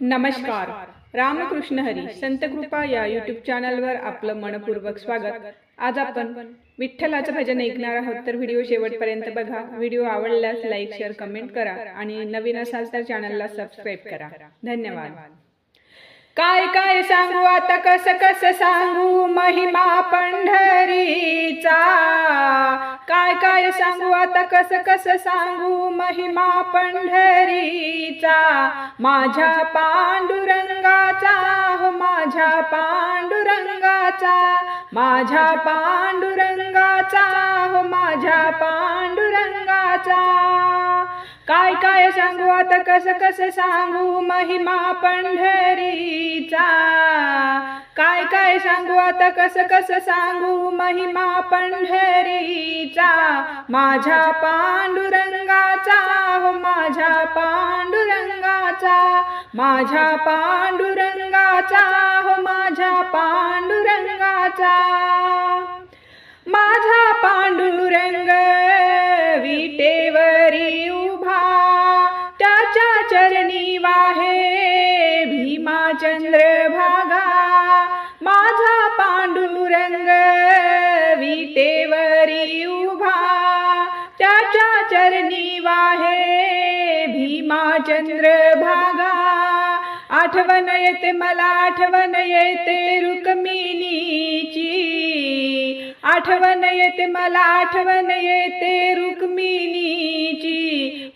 नमस्कार. रामकृष्ण हरी. संत कृपा या युट्यूब चॅनलवर आपलं मनपूर्वक स्वागत. आज आपण विठ्ठलाचं भजन ऐकणार आहोत. तर व्हिडिओ शेवटपर्यंत बघा. व्हिडिओ आवडल्यास लाईक शेअर कमेंट करा आणि नवीन असाल तर चॅनलला सबस्क्राईब करा. धन्यवाद. काय काय सांगू आता कस कस सांगू? महिमा पंढरीचा. काय काय सांगू आता कस कस सांगू? महिमा पंढरीचा. माझ्या पांडुरंगाचा हो माझ्या पांडुरंगाचा. माझ्या पांडुरंगाचा हो माझ्या पांडुरंगाचा. काय काय सांगू? आता कस कस सांगू? महिमा पंढरीचा. काय काय सांगू? आता कस कस सांगू? महिमा पंढरीचा. माझ्या पांडुरंगाचा हो माझ्या पांडुरंगाचा. माझ्या पांडुरंगाचा हो माझ्या पांडुरंगाचा. माझा पांडुरंग त्याच्या चरणी वाहे भीमाचंद्र भागा. आठवण येते मला आठवण येते रुक्मिणीची. आठवण येते मला आठवण येते रुक्मिणी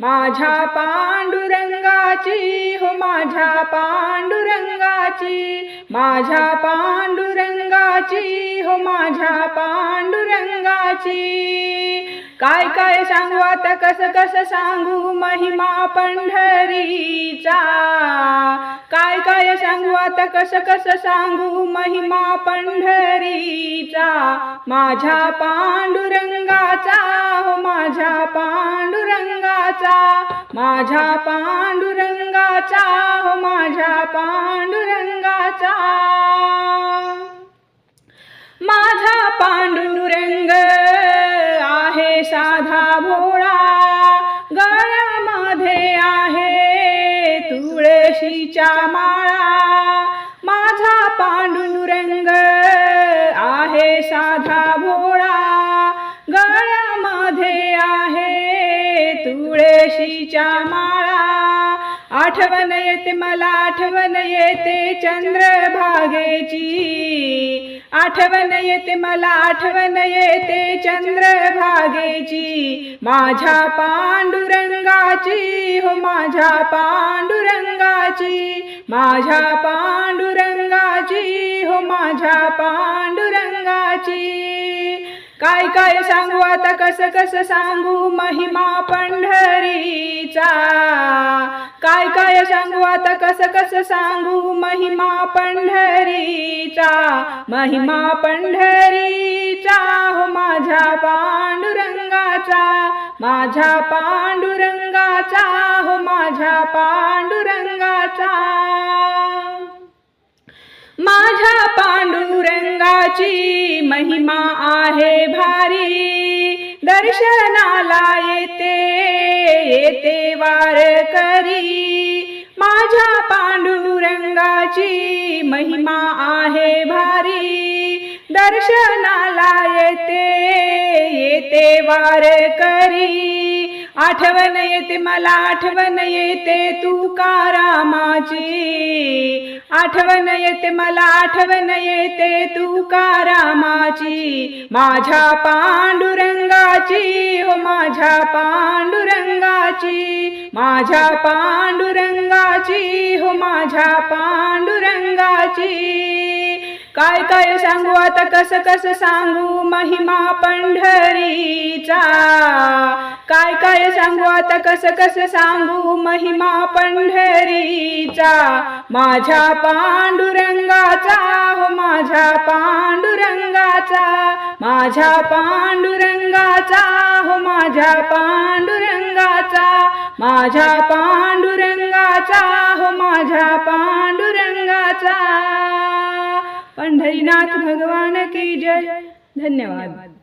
माझ्या पांडुरंगाची हो माझ्या पांडुरंगाची माझ्या पांडुरंगाची हो माझ्या पांडुरंगाची. काय काय सांगू आता कस कस सांगू महिमा पंढरीचा. काय काय सांगू आता कस कस सांगू महिमा पंढरीचा. माझ्या पांडुरंग माझ्या पांडुरंगाचा हो माझ्या पांडुरंगाचा. माझा पांडुरंग आहे साधा भोळा गळ्यामध्ये आहे तुळशीच्या माळा. माझा पांडुरंग आहे साधा भोळा गळ्यामध्ये आहे तुळशी तुळशीच्या माळा. आठवण येते मला आठवण येते चंद्रभागेची. आठवण येते मला आठवण येते चंद्रभागेची. माझ्या पांडुरंगाची हो माझ्या पांडुरंगाची. माझ्या पांडुरंगाची हो माझ्या पांडुरंगाची. काय काय सांगू आता कस कस सांगू महिमा पंढरीचा? काय काय सांगू आता कस कस सांगू महिमा पंढरीचा? महिमा पंढरीचा हो माझ्या पांडुरंगाचा. माझ्या पांडुरंगाचा हो माझ्या पांडुरंगाचा. माझ्या देवाची महिमा आहे भारी. दर्शनाला येते येते वार करी. माझ्या पांडुरंगाची महिमा आहे भारी. दर्शनाला येते येते वार करी. आठवण येते मला आठवण येते तुकारामाची आठवण येते मला आठवण येते तुकारामाची माझ्या पांडुरंगाची हो माझ्या पांडुरंगाची. माझ्या पांडुरंगाची हो माझ्या पांडुरंगाची. काय काय सांगू? आता कस कस सांगू? महिमा पंढरीचा. काय काय सांगू? आता कस कस सांगू? महिमा पंढरीचा. माझ्या पांडुरंगाचा हो माझ्या पांडुरंगाचा. माझ्या पांडुरंगाचा हो माझ्या पांडुरंगाचा. माझ्या पांडुरंगाचा हो माझ्या पांडुरंगाचा. पंढरीनाथ भगवान की जय. धन्यवाद.